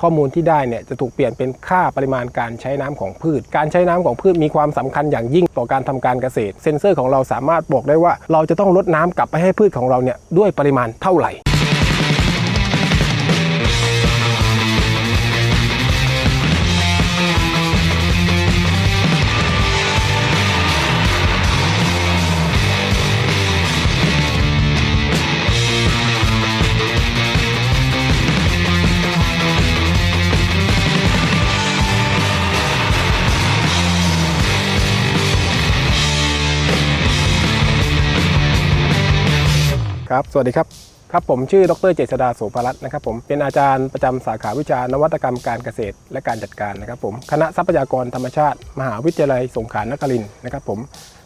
ข้อมูลที่ได้เนี่ยจะถูกเปลี่ยนเป็นค่าปริมาณการใช้น้ำของพืช การใช้น้ำของพืชมีความสำคัญอย่างยิ่งต่อการทำการเกษตร เซ็นเซอร์ของเราสามารถบอกได้ว่า เราจะต้องลดน้ำกลับไปให้พืชของเราเนี่ยด้วยปริมาณเท่าไหร่ ครับ สวัสดีครับ ครับผมชื่อ ดร เจษดาโสภรัตน์นะครับผม เป็นอาจารย์ประจำสาขาวิชานวัตกรรมการเกษตร และการจัดการนะครับผม คณะทรัพยากรธรรมชาติ มหาวิทยาลัยสงขลานครินทร์นะครับผม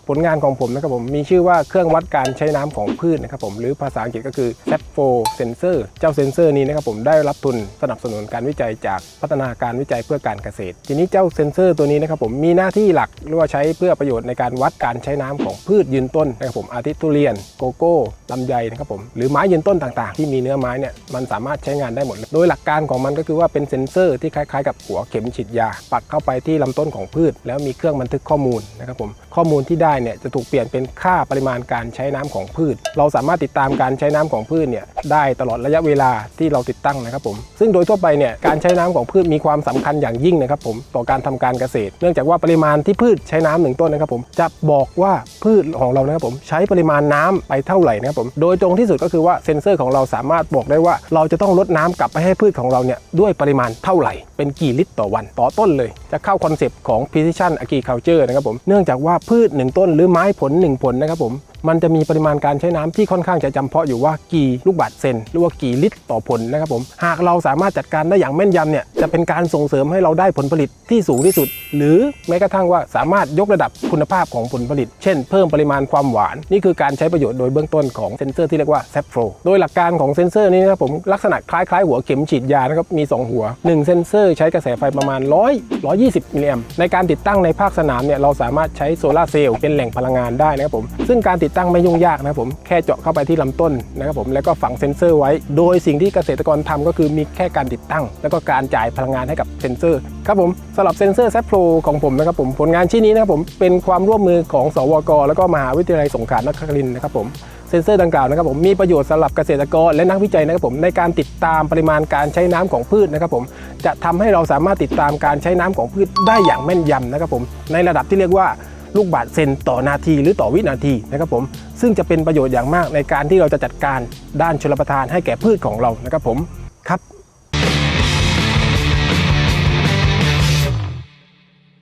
ผลงานของผมนะครับผมมีชื่อว่าเครื่องวัดการใช้น้ำของพืชนะครับผมหรือภาษาอังกฤษก็คือ SAP4 Sensor เจ้าเซนเซอร์นี้นะครับผมได้รับทุนสนับสนุนการวิจัยจากพัฒนาการวิจัยเพื่อการเกษตร ทีนี้เจ้าเซนเซอร์ตัวนี้นะครับผมมีหน้าที่หลักหรือว่าใช้เพื่อประโยชน์ในการวัดการใช้น้ำของพืชยืนต้นนะครับผมอาทิทุเรียนโกโก้ลำไยนะครับผมหรือไม้ยืนต้นต่างๆ ที่มีเนื้อไม้เนี่ยมันสามารถใช้งานได้หมดโดยหลักการของมันก็คือว่าเป็นเซนเซอร์ที่คล้ายๆ กับหัวเข็มฉีดยา ปักเข้าไปที่ลำต้นของพืช แล้วมีเครื่องบันทึกข้อมูลนะครับผมข้อมูลที่ได้เนี่ยจะถูกเปลี่ยนเป็นค่าปริมาณการใช้น้ำของพืช เราสามารถติดตามการใช้น้ำของพืชเนี่ยได้ตลอดระยะเวลาที่เราติดตั้งนะครับผมซึ่งโดยทั่วไปเนี่ยการใช้น้ำของพืชมีความสำคัญอย่างยิ่งนะครับผมต่อการทำการเกษตร เนื่องจากว่าปริมาณที่พืชใช้น้ำหนึ่งต้นนะครับผมจะบอกว่าพืชของเรานะครับผมใช้ปริมาณน้ำไปเท่าไหร่นะครับผมโดยตรงที่สุดก็คือว่าเซ็นเซอร์ของเราสามารถบอกได้ว่า เราจะต้องลดน้ำกลับไปให้พืชของเราเนี่ยด้วยปริมาณเท่าไหร่ เป็นกี่ลิตรต่อวันต่อต้นเลย จะเข้าคอนเซปต์ของ precision agriculture นะครับผมเนื่องจากว่าพืชหนึ่งต้นหรือไม้ผลหนึ่งผลนะครับผม มันจะมีปริมาณการใช้น้ำที่ค่อนข้างจะจำเพาะอยู่ว่ากี่ลูกบาศก์เซนหรือว่ากี่ลิตรต่อผลนะครับผมหากเราสามารถจัดการได้อย่างแม่นยำเนี่ยจะเป็นการส่งเสริมให้เราได้ผลผลิตที่สูงที่สุด หรือแม้กระทั่งว่าสามารถยกระดับคุณภาพของผลผลิต เช่น เพิ่มปริมาณความหวาน นี่คือการใช้ประโยชน์โดยเบื้องต้นของเซนเซอร์ที่เรียกว่า s a p f l o โดยหลักการของเซนเซอร์นี้นะครับผมลักษณะคล้ายๆ หัวเข็มฉีดยานะครับมี 2 หัว 1 เซนเซอร์ใช้กระแสไฟประมาณ 100 120มิลลิแอมในการติดตั้งในภาคสนามเนี่ยเราสามารถใช้โซลาเซลล์เป็นแหล่งพลังงานได้นะครับผมซึ่งการติดตั้งไม่ยุ่งยากนะครับผมแค่เจาะเข้าไปที่ลำต้นนะครับผมแล้วก็ฝังเซนเซอร์ไว้ โดยสิ่งที่เกษตรกรทำก็คือมีแค่การติดตั้ง แล้วก็การจ่ายพลังงานให้กับเซนเซอร์ครับผมสำหรับเซนเซอร์แซฟโฟของผมนะครับผมผลงานชิ้นนี้นะครับผมเป็นความร่วมมือของสวก แล้วก็มหาวิทยาลัยสงขลานครินทร์นะครับผมเซนเซอร์ดังกล่าวนะครับผมมีประโยชน์สำหรับเกษตรกรและนักวิจัยนะครับผมในการติดตามปริมาณการใช้น้ำของพืชนะครับผมจะทำให้เราสามารถติดตามการใช้น้ำของพืชได้อย่างแม่นยำนะครับผมในระดับที่เรียกว่า ลูกบาทเซนต่อนาทีหรือต่อวินาทีนะครับผมซึ่งจะเป็นประโยชน์อย่างมากในการที่เราจะจัดการด้านชลประทานให้แก่พืชของเรานะครับผมครับ